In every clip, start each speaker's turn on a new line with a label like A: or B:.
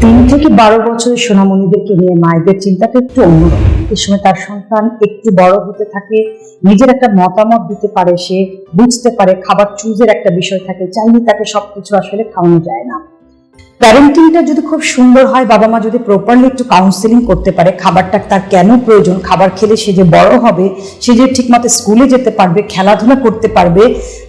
A: তিন থেকে বারো বছরের সোনামণিদেরকে নিয়ে মায়েদের চিন্তাটা একটু অন্যরকম। এ সময় তার সন্তান একটু বড় হতে থাকে, নিজের একটা মতামত দিতে পারে সে, বুঝতে পারে, খাবার চুজের একটা বিষয় থাকে, চাইলে তাকে সবকিছু আসলে খাওয়ানো যায় না। প্যারেন্টিংটা যদি খুব সুন্দর হয়, বাবা মা যদি প্রপারলি একটু কাউন্সেলিং করতে পারে, খাবারটা তার কেন প্রয়োজন? খাবার খেলে সে যে বড় হবে, সে যে ঠিকমতো স্কুলে যেতে পারবে, খেলাধুলা করতে পারবে,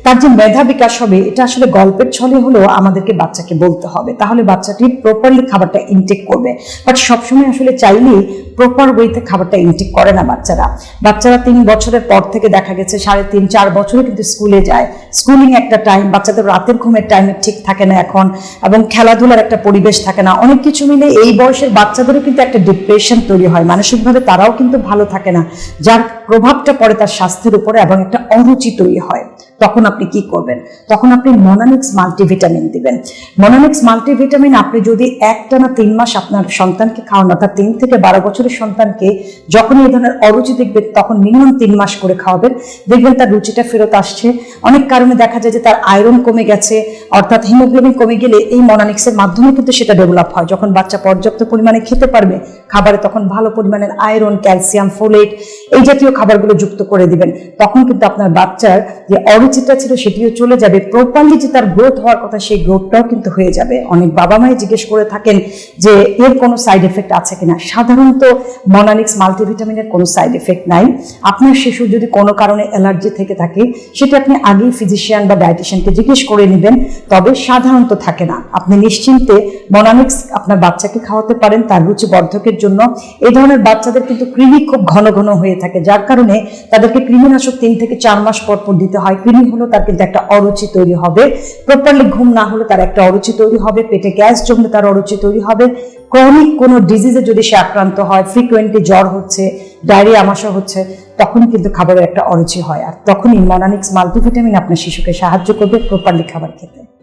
A: তার যে মেধা বিকাশ হবে, এটা আসলে গল্পের ছলে হলেও আমাদেরকে বাচ্চাকে বলতে হবে। তাহলে বাচ্চাটি প্রপারলি খাবারটা ইনটেক করবে। বাট সবসময় আসলে চাইলেই প্রপার ওয়েতে খাবারটা ইনটেক করে না বাচ্চারা। বাচ্চারা তিন বছরের পর থেকে দেখা গেছে, সাড়ে তিন, চার বছরে কিন্তু স্কুলে যায়। স্কুলিং একটা টাইম বাচ্চাদের রাতের ঘুমের টাইম ঠিক থাকে না এখন, এবং খেলাধুলার একটা পরিবেশ থাকে না। অনেক কিছু মিলে এই বয়সের বাচ্চাদেরও কিন্তু একটা ডিপ্রেশন তৈরি হয়। মানসিকভাবে তারাও কিন্তু ভালো থাকে না, যার প্রভাবটা পড়ে তার স্বাস্থ্যের উপরে এবং একটা অরুচি তৈরি হয়। তখন আপনি কি করবেন? তখন আপনি মনামিক্স মাল্টিভিটামিন দিবেন। মনামিক্স মাল্টিভিটামিন আপনি যদি একটা না তিন মাস আপনার সন্তানকে খাওয়ান, অর্থাৎ তিন থেকে বারো বছরের সন্তানকে যখন এই ধরনের অরুচি দেখবেন, তখন মিনিমাম তিন মাস করে খাওয়াবেন। দেখবেন তার রুচিটা ফেরত আসছে। অনেক কারণে দেখা যায় যে তার আয়রন কমে গেছে, অর্থাৎ হিমোগ্লোবিন কমে গেলে এই মনামিক্সের মাধ্যমে কিন্তু সেটা ডেভেলপ হয়। যখন বাচ্চা পর্যাপ্ত পরিমাণে খেতে পারবে, খাবারে তখন ভালো পরিমাণের আয়রন ক্যালসিয়াম ফোলেট এই জাতীয় খাবারগুলো যুক্ত করে দিবেন। তখন কিন্তু আপনার বাচ্চার যে অরুচিটা ছিল সেটিও চলে যাবে। প্রপারলি যে তার গ্রোথ হওয়ার কথা, সেই গ্রোথটাও কিন্তু হয়ে যাবে। অনেক বাবা মাই জিজ্ঞেস করে থাকেন যে, এর কোনো সাইড এফেক্ট আছে কিনা? সাধারণত মনালিক্স মাল্টিভিটামিনের কোনো সাইড এফেক্ট নাই। আপনার শিশু যদি কোনো কারণে অ্যালার্জি থেকে থাকে, সেটা আপনি আগেই ফিজিশিয়ান বা ডায়েটিশিয়ানকে জিজ্ঞেস করে নেবেন। তবে সাধারণত থাকে না। আপনি নিশ্চিন্তে মনামিক্স আপনার বাচ্চাকে খাওয়াতে পারেন তার রুচি বর্ধকের জন্য। এই ধরনের বাচ্চাদের কিন্তু কৃমি খুব ঘন ঘন হয়ে থাকে, যার কারণে তাদেরকে কৃমিনাশক তিন থেকে চার মাস পর পর দিতে হয়। কৃমি হলো তার কিন্তু একটা অরুচি তৈরি হবে। প্রপারলি ঘুম না হলে তার একটা অরুচি তৈরি হবে, পেটে গ্যাস জমলে তার অরুচি তৈরি হবে। ক্রনিক কোনো ডিজিজে যদি সে আক্রান্ত হয় ফ্রিকুয়েন্টলি জ্বর হচ্ছে ডায়রিয়া আমাশা হচ্ছে, তখন কিন্তু খাবারের একটা অরুচি হয়। আর তখনই মনানিক্স মাল্টিভিটামিন আপনার শিশুকে সাহায্য করবে প্রপারলি খাবার খেতে।